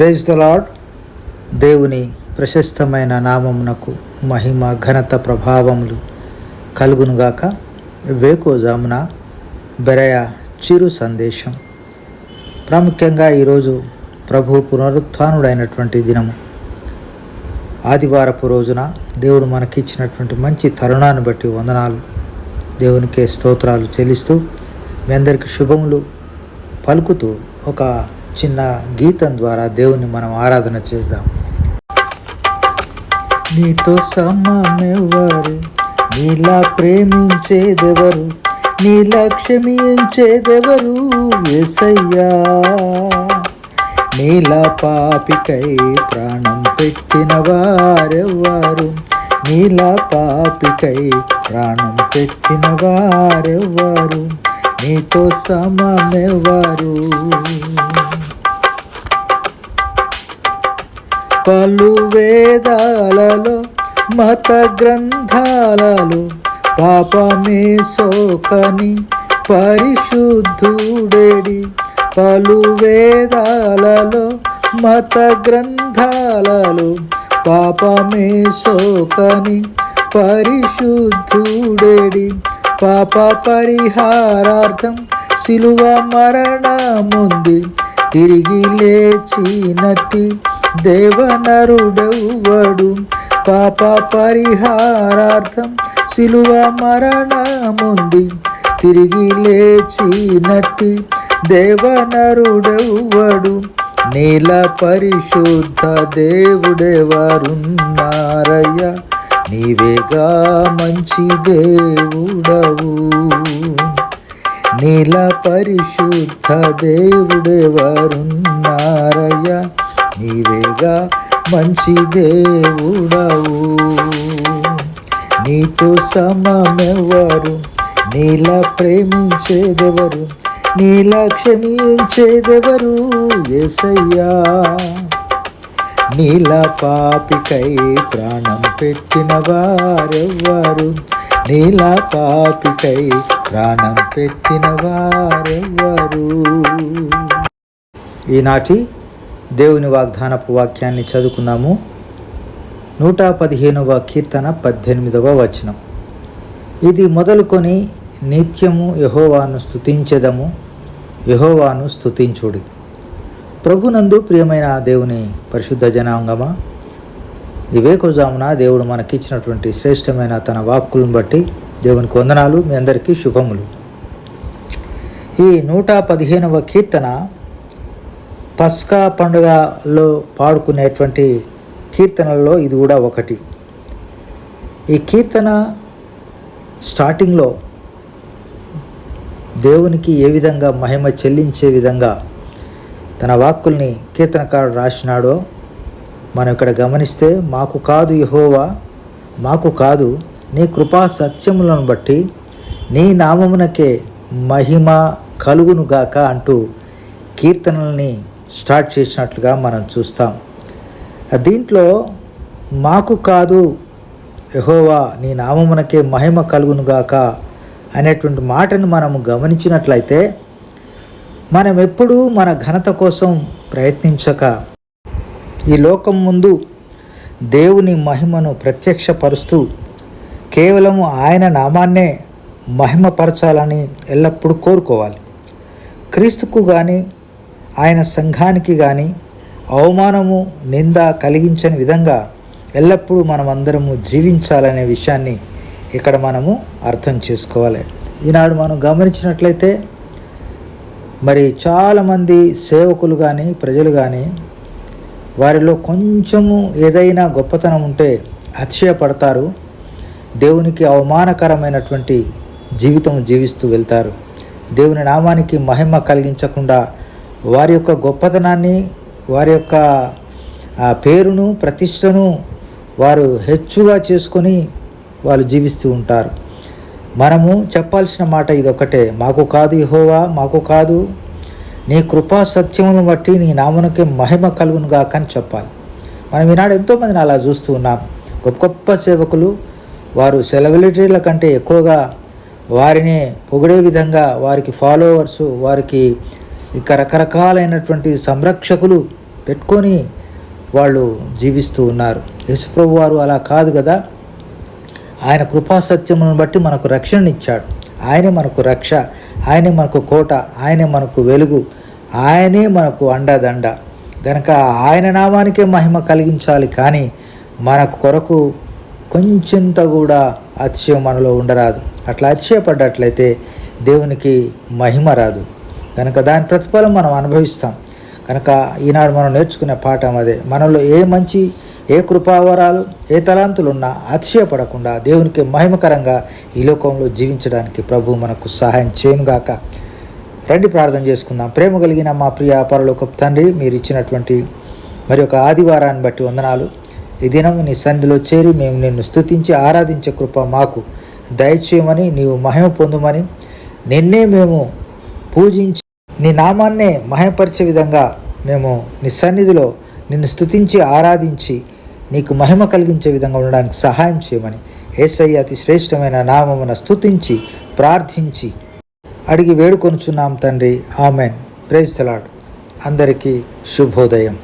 Praise the lord దేవుని ప్రశస్తమైన నామమునకు మహిమ ఘనత ప్రభావములు కలుగునుగాక. వేకోజామున బెరయ చిరు సందేశం. ప్రాముఖ్యంగా ఈరోజు ప్రభు పునరుత్నుడైనటువంటి దినము. ఆదివారపు రోజున దేవుడు మనకిచ్చినటువంటి మంచి తరుణాన్ని బట్టి వందనాలు దేవునికే స్తోత్రాలు చెల్లిస్తూ మీ అందరికీ శుభములు పలుకుతూ ఒక చిన్న గీతం ద్వారా దేవుని మనం ఆరాధన చేద్దాం. నీతో సమమెవరు నీలా ప్రేమించేదెవరు నీలా క్షమించేదెవరు? ఎసయ్యా నీలా పాపికై ప్రాణం పెట్టిన వారెవ్వరు నీలా పాపికై ప్రాణం పెట్టిన వారెవ్వరు నీతో సమమెవరు వేదాలలో మత గ్రంథాలలో పాపమే సోకని పరిశుద్ధుడేడి. పలు వేదాలలో మత గ్రంథాలలో పాపమే సోకని పరిశుద్ధుడేడి. పాప పరిహారార్థం శిలువ మరణముంది తిరిగి లేచినట్టి దేవనరుడవ్వడు? పాప పరిహారార్థం శిలువ మరణముంది. తిరిగి లేచినట్టి దేవనరుడెవ్వడు? నీల పరిశుద్ధ దేవుడెవరున్నారయ్య? నీవేగా మంచి దేవుడవు. నీల పరిశుద్ధ దేవుడెవరున్నారయ్య? నీవేగా మంచి దేవుడవు. నీతో సమమెవరు నీలా ప్రేమించేదెవరు? నీలా క్షమించేదెవరు? ఎసయ్యా నీల పాపికై ప్రాణం పెట్టిన వారెవ్వరు? నీల పాపికై ప్రాణం పెట్టిన వారెవ్వరు? ఈనాటి దేవుని వాగ్దానపు వాక్యాన్ని చదువుకున్నాము నూట పదిహేనవ కీర్తన పద్దెనిమిదవ వచనం. ఇది మొదలుకొని నిత్యము యహోవాను స్తుతించెదము యహోవాను స్థుతించుడి ప్రభునందు ప్రియమైన దేవుని పరిశుద్ధ జనాంగమా ఈ వేకుజామున దేవుడు మనకిచ్చినటువంటి శ్రేష్టమైన తన వాక్కులను బట్టి దేవునికి వందనాలు మీ అందరికీ శుభములు. ఈ నూట పదిహేనవ కీర్తన పస్కా పండుగలో పాడుకునేటువంటి కీర్తనల్లో ఇది కూడా ఒకటి. ఈ కీర్తన స్టార్టింగ్లో దేవునికి ఏ విధంగా మహిమ చెల్లించే విధంగా తన వాక్కుల్ని కీర్తనకారుడు రాసినాడో మనం ఇక్కడ గమనిస్తే మాకు కాదు యహోవా మాకు కాదు నీ కృపా సత్యములను బట్టి నీ నామమునకే మహిమ కలుగునుగాక అంటూ కీర్తనల్ని స్టార్ట్ చేసినట్లుగా మనం చూస్తాం. దీంట్లో మాకు కాదు యహోవా నీ నామమునకే మహిమ కలుగునుగాక అనేటువంటి మాటను మనము గమనించినట్లయితే మనం ఎప్పుడూ మన ఘనత కోసం ప్రయత్నించక ఈ లోకం ముందు దేవుని మహిమను ప్రత్యక్షపరుస్తూ కేవలము ఆయన నామాన్నే మహిమపరచాలని ఎల్లప్పుడూ కోరుకోవాలి. క్రీస్తుకు కానీ ఆయన సంఘానికి కానీ అవమానము నింద కలిగించని విధంగా ఎల్లప్పుడూ మనం అందరము జీవించాలనే విషయాన్ని ఇక్కడ మనము అర్థం చేసుకోవాలి. ఈనాడు మనం గమనించినట్లయితే మరి చాలామంది సేవకులు కానీ ప్రజలు కానీ వారిలో కొంచెము ఏదైనా గొప్పతనం ఉంటే అతిశయపడతారు. దేవునికి అవమానకరమైనటువంటి జీవితం జీవిస్తూ వెళ్తారు. దేవుని నామానికి మహిమ కలిగించకుండా వారి యొక్క గొప్పతనాన్ని వారి యొక్క పేరును ప్రతిష్టను వారు హెచ్చుగా చేసుకొని వాళ్ళు జీవిస్తూ ఉంటారు. మనము చెప్పాల్సిన మాట ఇదొకటే మాకు కాదు ఇహోవా మాకు కాదు. నీ కృపా సత్యములను బట్టి నీ నామునకే మహిమ కలుగునుగా అని చెప్పాలి. మనం ఈనాడు ఎంతోమందిని అలా చూస్తూ ఉన్నాం. గొప్ప గొప్ప సేవకులు వారు సెలబ్రిటీల కంటే ఎక్కువగా వారిని పొగిడే విధంగా వారికి ఫాలోవర్సు వారికి ఇక రకరకాలైనటువంటి సంరక్షకులు పెట్టుకొని వాళ్ళు జీవిస్తూ ఉన్నారు. యశుప్రభు వారు అలా కాదు కదా? ఆయన కృపాసత్యములను బట్టి మనకు రక్షణనిచ్చాడు. ఆయనే మనకు రక్ష ఆయనే మనకు కోట ఆయనే మనకు వెలుగు ఆయనే మనకు అండదండ. గనక ఆయన నామానికే మహిమ కలిగించాలి కానీ మనకు కొరకు కొంచెంత కూడా అతిశయం మనలో ఉండరాదు. అట్లా అతిశయపడ్డట్లయితే దేవునికి మహిమ రాదు. కనుక దాని ప్రతిఫలం మనం అనుభవిస్తాం. కనుక ఈనాడు మనం నేర్చుకునే పాఠం అదే. మనలో ఏ మంచి ఏ కృపావరాలు ఏ తలాంతులు ఉన్నా అతిశయపడకుండా దేవునికి మహిమకరంగా ఈ లోకంలో జీవించడానికి ప్రభు మనకు సహాయం చేయనుగాక. రండి ప్రార్థన చేసుకుందాం. ప్రేమ కలిగిన మా ప్రియ పరలోక తండ్రి మీరు ఇచ్చినటువంటి మరి ఒక ఆదివారాన్ని బట్టి వందనాలు. ఈ దినం నీ సన్నిధిలో చేరి మేము నిన్ను స్తుతించి ఆరాధించే కృప మాకు దయచేయమని నీవు మహిమ పొందుమని నిన్నే మేము పూజించి నీ నామాన్నే మహిమపరిచే విధంగా మేము నీ సన్నిధిలో నిన్ను స్థుతించి ఆరాధించి నీకు మహిమ కలిగించే విధంగా ఉండడానికి సహాయం చేయమని ఏసయ్య అతి శ్రేష్టమైన నామమున స్థుతించి ప్రార్థించి అడిగి వేడుకొనుచున్నాం తండ్రి. ఆమెన్. ప్రేజ్ తలాడ్ అందరికీ శుభోదయం.